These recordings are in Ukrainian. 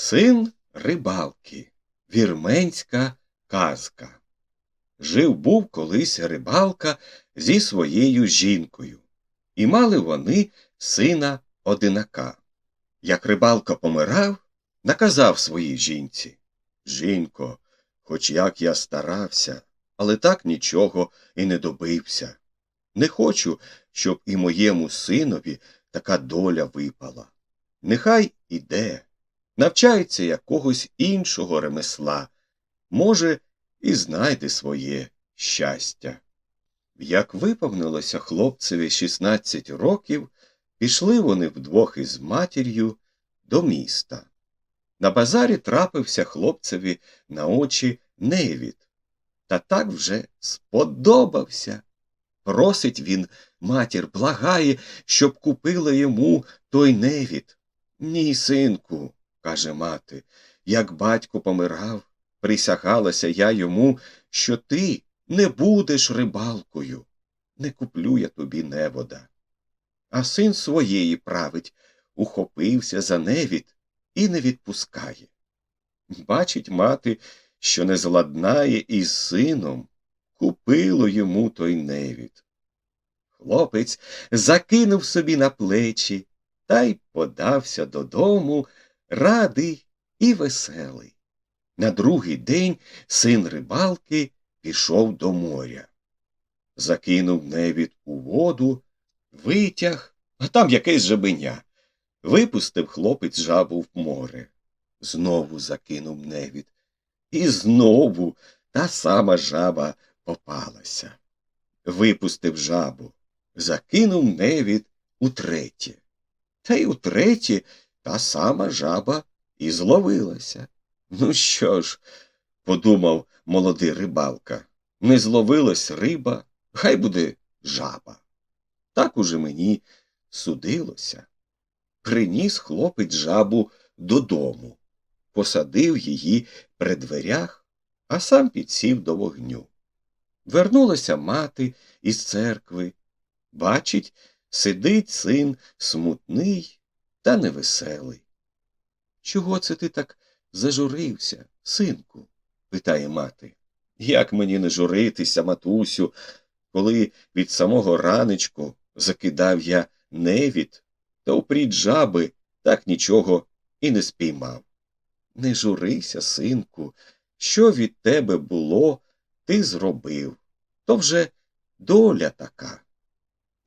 Син рибалки. Вірменська казка. Жив був колись рибалка зі своєю жінкою, і мали вони сина одинака. Як рибалка помирав, наказав своїй жінці Жінко, хоч як я старався, але так нічого і не добився. Не хочу, щоб і моєму синові така доля випала. Нехай іде, навчається якогось іншого ремесла, може, і знайде своє щастя. Як виповнилося хлопцеві 16 років, пішли вони вдвох із матір'ю до міста. На базарі трапився хлопцеві на очі невід, та так вже сподобався. Просить він, матір благає, щоб купила йому той невід. Ні, синку, каже мати, як батько помирав, присягалася я йому, що ти не будеш рибалкою. Не куплю я тобі невода. А син своєї править, ухопився за невід і не відпускає. Бачить мати, що не зладнає із сином, купило йому той невід. Хлопець закинув собі на плечі та й подався додому, радий і веселий. На другий день син рибалки пішов до моря. Закинув невід у воду, витяг, а там якесь жабеня. Випустив хлопець жабу в море. Знову закинув невід. І знову та сама жаба попалася. Випустив жабу, закинув невід утретє. Та й утретє та сама жаба і зловилася. Ну що ж, подумав молодий рибалка, не зловилась риба, хай буде жаба. Так уже мені судилося. Приніс хлопець жабу додому, посадив її при дверях, а сам підсів до вогню. Вернулася мати із церкви. Бачить, сидить син смутний та невеселий. Чого це ти так зажурився, синку? питає мати. Як мені не журитися, матусю, коли від самого ранечку закидав я невід, та упріть жаби так нічого і не спіймав. Не журися, синку, що від тебе було, ти зробив. То вже доля така.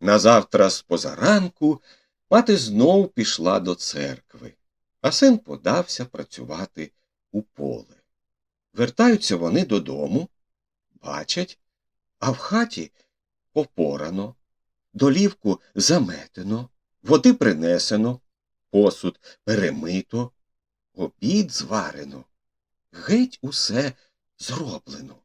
Назавтра з позаранку мати знов пішла до церкви, а син подався працювати у поле. Вертаються вони додому, бачать, а в хаті попорано, долівку заметено, води принесено, посуд перемито, обід зварено, геть усе зроблено.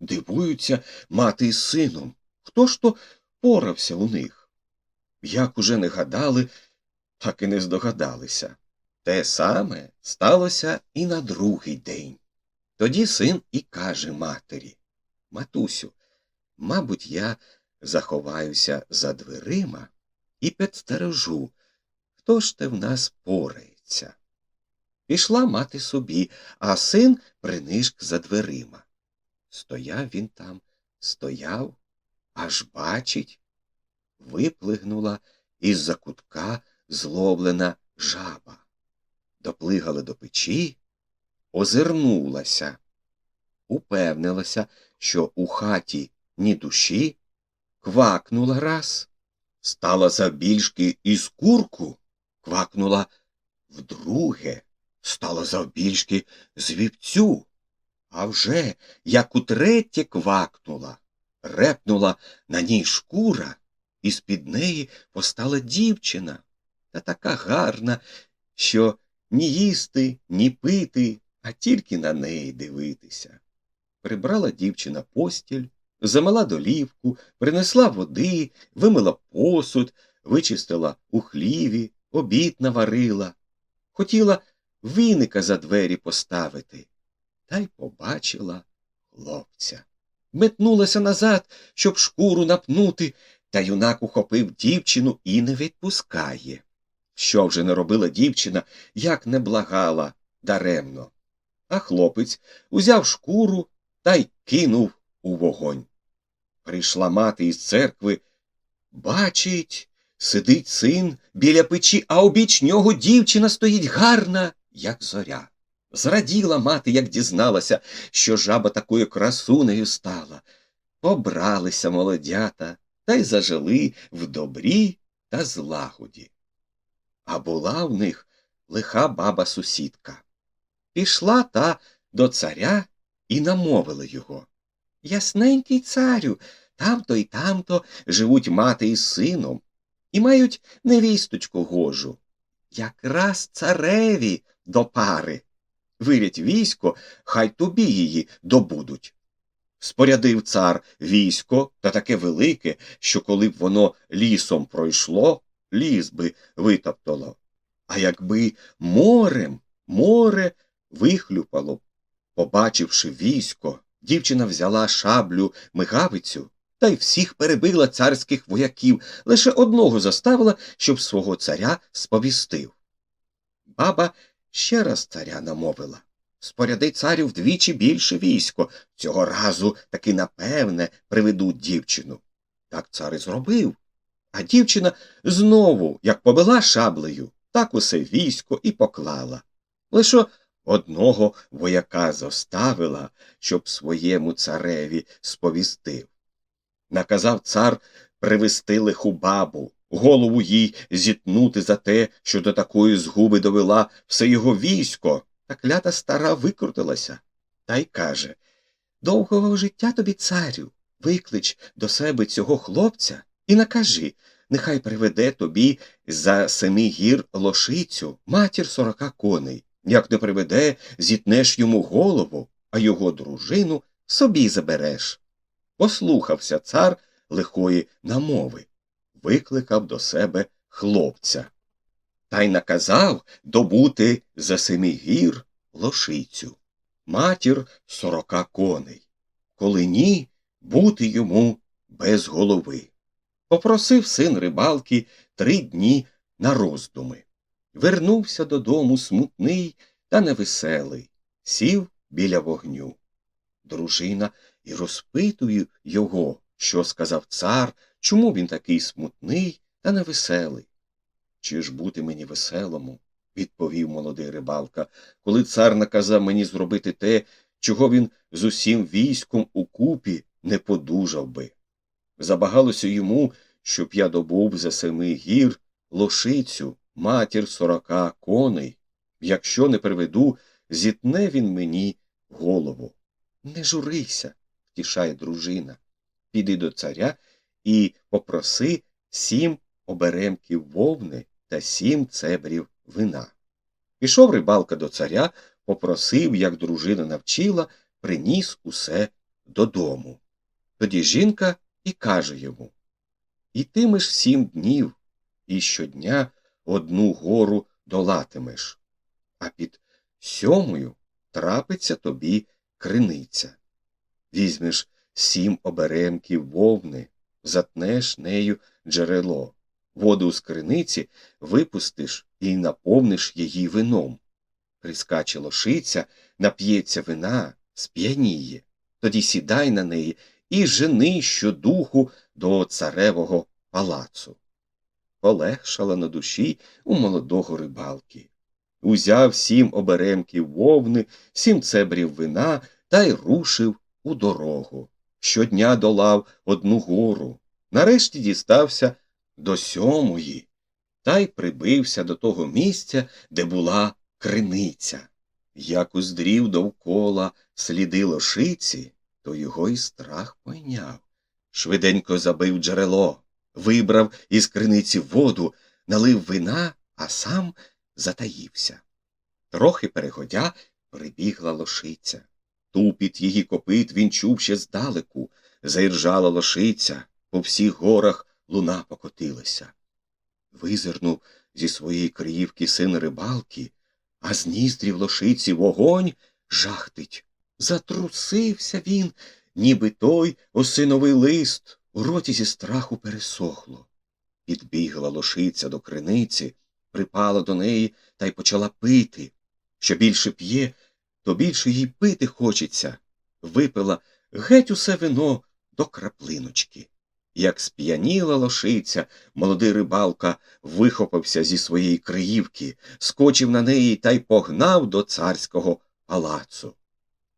Дивуються мати із сином. Хто ж то порався у них? Як уже не гадали, так і не здогадалися. Те саме сталося і на другий день. Тоді син і каже матері Матусю, мабуть, я заховаюся за дверима і підстережу, хто ж те в нас порається. Пішла мати собі, а син принишк за дверима. Стояв він там, стояв, аж бачить, виплигнула із за кутка зловлена жаба. Доплигала до печі, озирнулася, упевнилася, що у хаті ні душі, квакнула раз, стала завбільшки із курку, квакнула вдруге, стала завбільшки з вівцю. А вже, як утретє квакнула, репнула на ній шкура, і з під неї постала дівчина, та така гарна, що ні їсти, ні пити, а тільки на неї дивитися. Прибрала дівчина постіль, замила долівку, принесла води, вимила посуд, вичистила у хліві, обід наварила. Хотіла віника за двері поставити, та й побачила хлопця. Метнулася назад, щоб шкуру напнути, та юнак ухопив дівчину і не відпускає. Що вже не робила дівчина, як не благала, даремно. А хлопець узяв шкуру та й кинув у вогонь. Прийшла мати із церкви. Бачить, сидить син біля печі, а обіч нього дівчина стоїть гарна, як зоря. Зраділа мати, як дізналася, що жаба такою красунею стала. Побралися молодята та й зажили в добрі та злагоді. А була в них лиха баба сусідка. Пішла та до царя і намовила його. Ясненький царю, тамто й тамто живуть мати із сином і мають невісточку гожу. Якраз цареві до пари. Вирять військо, хай тобі її добудуть. Спорядив цар військо та таке велике, що коли б воно лісом пройшло, ліс би витоптало. А якби морем, море вихлюпало. Побачивши військо, дівчина взяла шаблю мигавицю та й всіх перебила царських вояків, лише одного заставила, щоб свого царя сповістив. Баба ще раз царя намовила. Споряди царю вдвічі більше військо. Цього разу таки напевне приведуть дівчину. Так цар і зробив. А дівчина знову, як побила шаблею, так усе військо і поклала. Лише одного вояка зоставила, щоб своєму цареві сповістив. Наказав цар привести лиху бабу, голову їй зітнути за те, що до такої згуби довела все його військо, та клята стара викрутилася. Та й каже Довгого життя тобі, царю, виклич до себе цього хлопця і накажи, нехай приведе тобі за семи гір лошицю, матір сорока коней. Як не приведе, зітнеш йому голову, а його дружину собі забереш. Послухався цар лихої намови, викликав до себе хлопця. Та й наказав добути за семи гір лошицю, матір сорока коней. Коли ні, бути йому без голови. Попросив син рибалки три дні на роздуми. Вернувся додому смутний та невеселий, сів біля вогню. Дружина і розпитує його, що сказав цар, чому він такий смутний та невеселий. Чи ж бути мені веселому? відповів молодий рибалка, коли цар наказав мені зробити те, чого він з усім військом укупі не подужав би. Забагалося йому, щоб я добув за семи гір лошицю, матір сорока коней. Якщо не приведу, зітне він мені голову. Не журися, втішає дружина. Піди до царя і попроси сім оберемків вовни та сім цебрів вина. Пішов рибалка до царя, попросив, як дружина навчила, приніс усе додому. Тоді жінка і каже йому Ітимеш сім днів, і щодня одну гору долатимеш, а під сьомою трапиться тобі криниця. Візьмеш сім оберемків вовни, затнеш нею джерело, воду з криниці випустиш і наповниш її вином. Прискаче лошиця, нап'ється вина, сп'яніє, тоді сідай на неї і жени щодуху до царевого палацу. Полегшала на душі у молодого рибалки. Узяв сім оберемків вовни, сім цебрів вина та й рушив у дорогу. Щодня долав одну гору. Нарешті дістався до сьомої та й прибився до того місця, де була криниця. Як уздрів довкола сліди лошиці, то його й страх пойняв. Швиденько забив джерело, вибрав із криниці воду, налив вина, а сам затаївся. Трохи переходя, прибігла лошиця. Тупіт її копит він чув ще здалеку, заіржала лошиця, по всіх горах луна покотилася. Визирнув зі своєї криївки син рибалки, а з ніздрів лошиці вогонь жахтить. Затрусився він, ніби той осиновий лист, у роті зі страху пересохло. Підбігла лошиця до криниці, припала до неї та й почала пити. Що більше п'є, то більше їй пити хочеться. Випила геть усе вино до краплиночки. Як сп'яніла лошиця, молодий рибалка вихопився зі своєї криївки, скочив на неї та й погнав до царського палацу.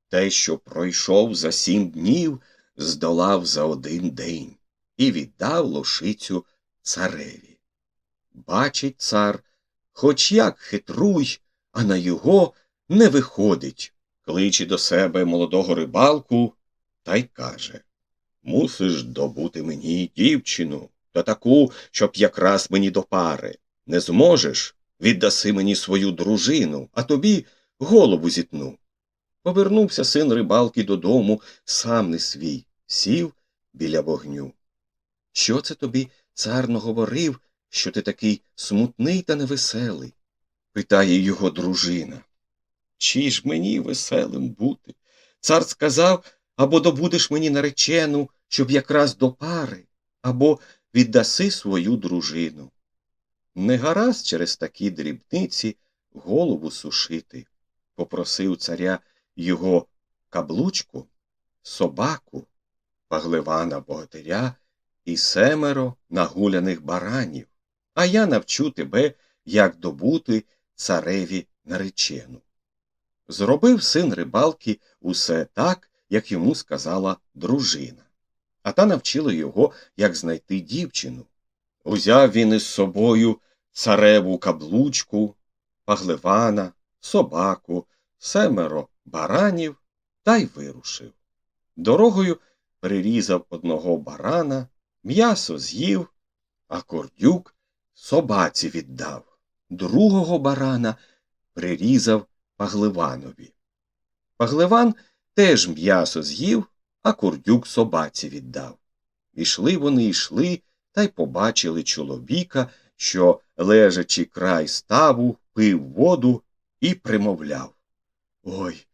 Те, що пройшов за сім днів, здолав за один день і віддав лошицю цареві. Бачить цар, хоч як хитруй, а на його не виходить, кличе до себе молодого рибалку та й каже Мусиш добути мені дівчину та таку, щоб якраз мені до пари. Не зможеш, віддаси мені свою дружину, а тобі голову зітну. Повернувся син рибалки додому, сам не свій, сів біля вогню. Що це тобі цар наговорив, що ти такий смутний та невеселий? питає його дружина. Чи ж мені веселим бути? Цар сказав або добудеш мені наречену, щоб якраз до пари, або віддаси свою дружину. Не гаразд через такі дрібниці голову сушити, попросив царя його каблучку, собаку, пагливана богатиря і семеро нагуляних баранів, а я навчу тебе, як добути цареві наречену. Зробив син рибалки усе так, як йому сказала дружина, а та навчила його, як знайти дівчину. Узяв він із собою цареву каблучку, пагливана, собаку, семеро баранів та й вирушив. Дорогою прирізав одного барана, м'ясо з'їв, а кордюк собаці віддав. Другого барана прирізав пагливанові. Пагливан теж м'ясо з'їв, а курдюк собаці віддав. Ішли вони йшли та й побачили чоловіка, що, лежачи край ставу, пив воду і примовляв Ой,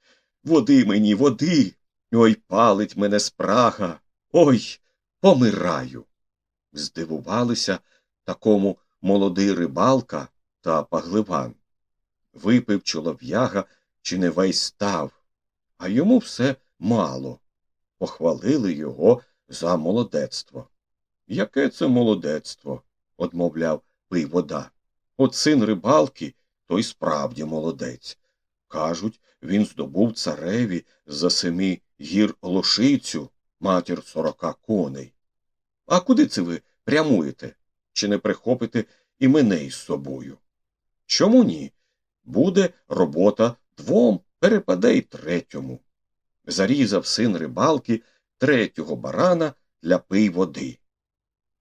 води мені, води. Ой, палить мене спрага. Ой, помираю. Здивувалися такому молодий рибалка та пагливан. Випив чолов'яга чи не весь став, а йому все мало. Похвалили його за молодецтво. Яке це молодецтво? одмовляв пий вода. От син рибалки, той справді молодець. Кажуть, він здобув цареві за семи гір лошицю, матір сорока коней. А куди це ви прямуєте? Чи не прихопите і мене із собою? Чому ні? Буде робота двом, перепаде й третьому. Зарізав син рибалки третього барана для пий води.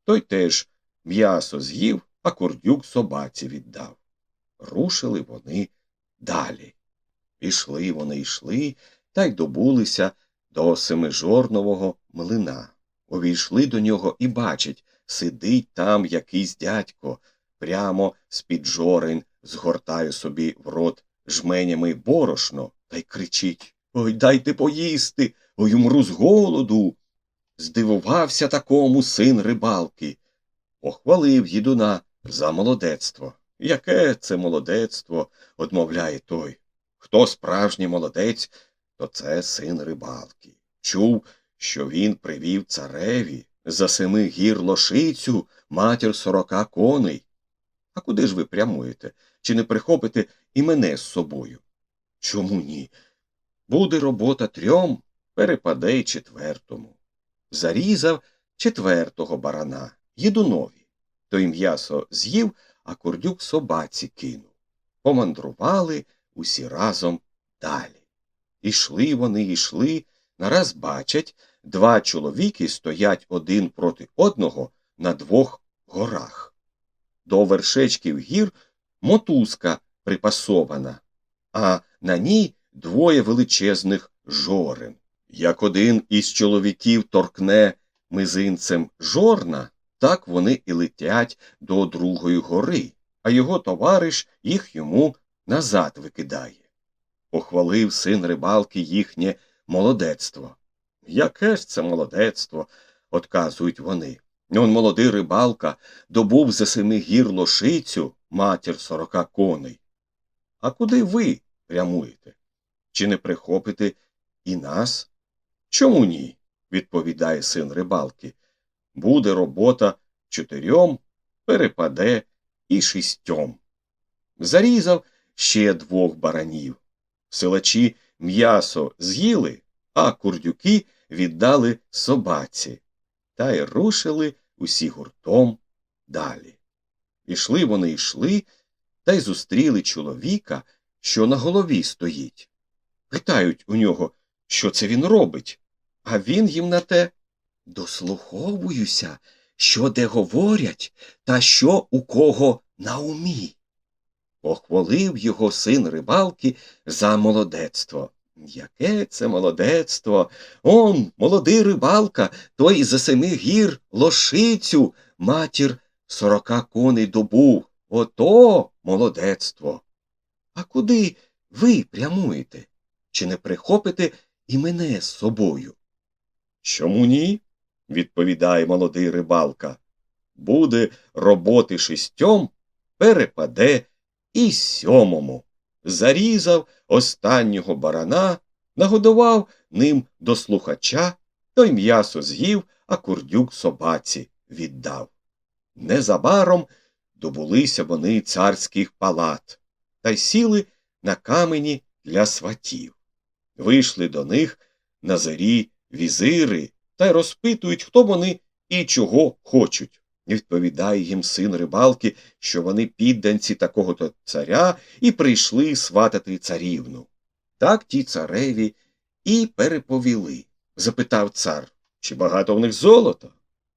Той теж м'ясо з'їв, а кордюк собаці віддав. Рушили вони далі. Ішли вони йшли та й добулися до семижорнового млина. Увійшли до нього і бачать, сидить там якийсь дядько, прямо з-під жорень згортає собі в рот жменями борошно та й кричить Ой, дайте поїсти, ой, умру з голоду. Здивувався такому син рибалки. Похвалив їдуна за молодецтво. Яке це молодецтво, одмовляє той. Хто справжній молодець, то це син рибалки. Чув, що він привів цареві за семи гір лошицю, матір сорока коней. А куди ж ви прямуєте? Чи не прихопите і мене з собою? Чому ні? Буде робота трьом, перепаде й четвертому. Зарізав четвертого барана, їдунові. Той м'ясо з'їв, а курдюк собаці кинув. Помандрували усі разом далі. Ішли вони, ішли, нараз бачать, два чоловіки стоять один проти одного на двох горах. До вершечків гір мотузка припасована, а на ній двоє величезних жорен. Як один із чоловіків торкне мизинцем жорна, так вони і летять до другої гори, а його товариш їх йому назад викидає. Похвалив син рибалки їхнє молодецтво. Яке ж це молодецтво? отказують вони. Он молодий рибалка добув за семи гір лошицю, матір сорока коней. А куди ви прямуєте? Чи не прихопите і нас? Чому ні? відповідає син рибалки. Буде робота чотирьом, перепаде і шістьом. Зарізав ще двох баранів. Силачі м'ясо з'їли, а курдюки віддали собаці, та й рушили усі гуртом далі. Ішли вони йшли, та й зустріли чоловіка, що на голові стоїть. Питають у нього, що це він робить, а він їм на те дослуховуюся, що де говорять, та що у кого на умі. Похвалив його син рибалки за молодецтво. Яке це молодецтво? Он, молодий рибалка, той за семи гір лошицю, матір сорока коней добув. Ото молодецтво. А куди ви прямуєте? Чи не прихопите і мене з собою? Чому ні? відповідає молодий рибалка. Буде роботи шістьом, перепаде і сьомому. Зарізав останнього барана, нагодував ним до слухача, той м'ясо з'їв, а курдюк собаці віддав. Незабаром добулися вони царських палат та й сіли на камені для сватів. Вийшли до них на зорі візири та й розпитують, хто вони і чого хочуть. Відповідає їм син рибалки, що вони підданці такого то царя і прийшли сватати царівну. Так ті цареві і переповіли. Запитав цар, чи багато в них золота?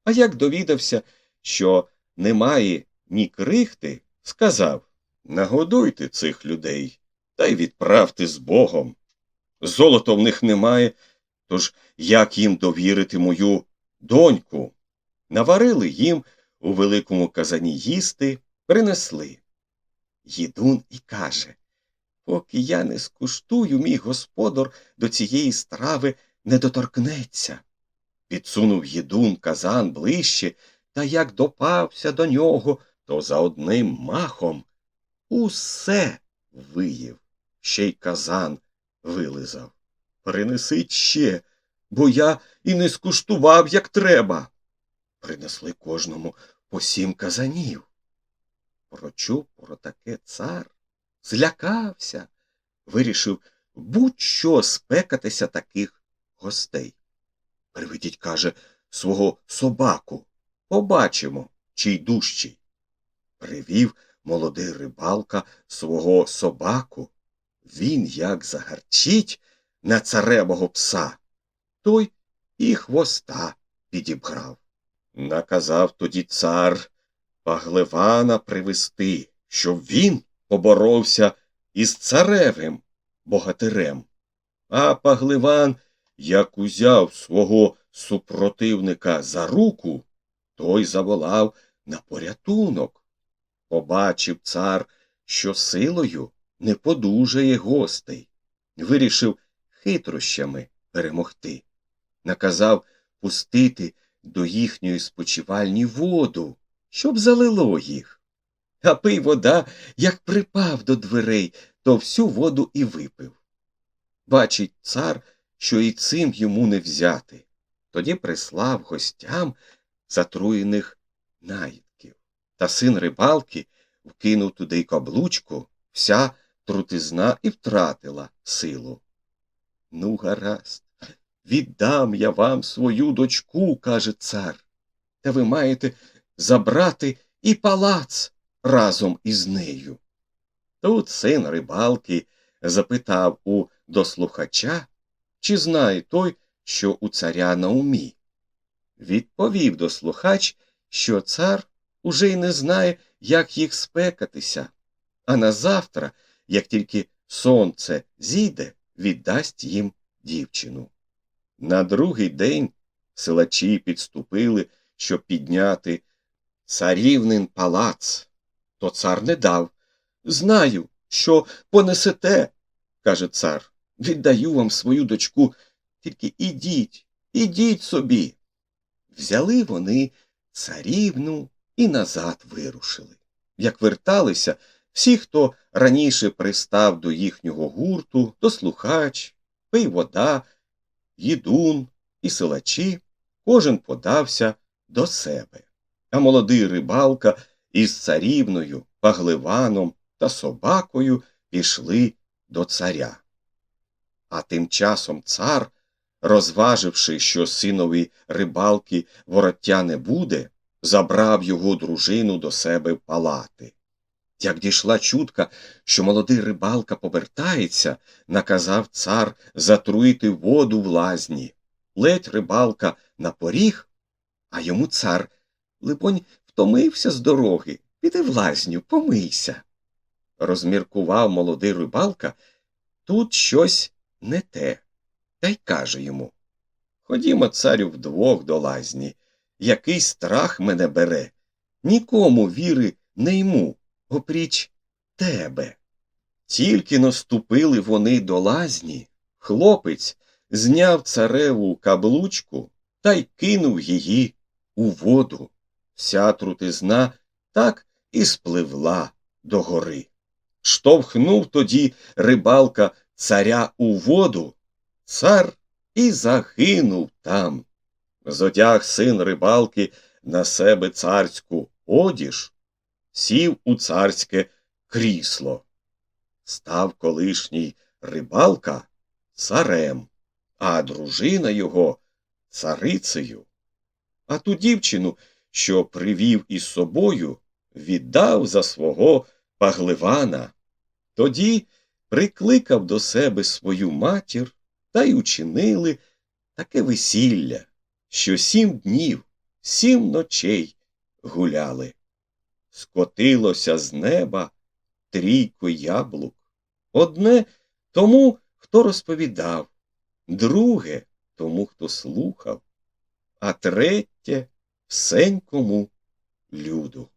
А як довідався, що немає ні крихти, сказав Нагодуйте цих людей та й відправте з Богом. Золота в них немає, тож як їм довірити мою доньку? Наварили їм у великому казані їсти, принесли. Їдун і каже Поки я не скуштую, мій господар до цієї страви не доторкнеться. Підсунув їдун казан ближче, та як допався до нього, то за одним махом усе виїв, ще й казан вилизав. Принесіть ще, бо я і не скуштував, як треба. Принесли кожному по сім казанів. Прочув про таке цар, злякався, вирішив будь-що спекатися таких гостей. Приведіть, каже, свого собаку. Побачимо, чий дужчий. Привів молодий рибалка свого собаку. Він як загарчить на царевого пса, той і хвоста підібрав. Наказав тоді цар Пагливана привести, щоб він поборовся із царевим богатирем. А Пагливан, як узяв свого супротивника за руку, той заволав на порятунок. Побачив цар, що силою не подужає гостей, вирішив хитрощами перемогти. Наказав пустити до їхньої спочивальні воду, щоб залило їх. А пий вода, як припав до дверей, то всю воду і випив. Бачить цар, що і цим йому не взяти. Тоді прислав гостям затруєних наїдків. Та син рибалки вкинув туди каблучку, вся трутизна і втратила силу. Ну, гаразд, віддам я вам свою дочку, каже цар, та ви маєте забрати і палац разом із нею. Тут син рибалки запитав у дослухача, чи знає той, що у царя на умі. Відповів дослухач, що цар уже й не знає, як їх спекатися, а на завтра, як тільки сонце зійде, віддасть їм дівчину. На другий день силачі підступили, щоб підняти царівнин палац. То цар не дав. Знаю, що понесете, каже цар. Віддаю вам свою дочку, тільки ідіть, ідіть собі. Взяли вони царівну і назад вирушили. Як верталися, Всі, хто раніше пристав до їхнього гурту, то слухач, пий вода, їдун і силачі, кожен подався до себе. А молодий рибалка із царівною, пагливаном та собакою пішли до царя. А тим часом цар, розваживши, що синові рибалки вороття не буде, забрав його дружину до себе палати. Як дійшла чутка, що молодий рибалка повертається, наказав цар затруїти воду в лазні. Ледь рибалка на поріг, а йому цар, либонь, втомився з дороги, піди в лазню, помийся. Розміркував молодий рибалка, тут щось не те, та й каже йому Ходімо, царю, вдвох до лазні. Який страх мене бере. Нікому віри не йму, опріч тебе. Тільки наступили вони до лазні, хлопець зняв цареву каблучку та й кинув її у воду. Вся трутизна так і спливла до гори. Штовхнув тоді рибалка царя у воду, цар і загинув там. Зодяг син рибалки на себе царську одіж, сів у царське крісло. Став колишній рибалка царем, а дружина його царицею. А ту дівчину, що привів із собою, віддав за свого пагливана. Тоді прикликав до себе свою матір та й учинили таке весілля, що сім днів, сім ночей гуляли. Скотилося з неба трійко яблук. Одне тому, хто розповідав, друге тому, хто слухав, а третє всенькому люду.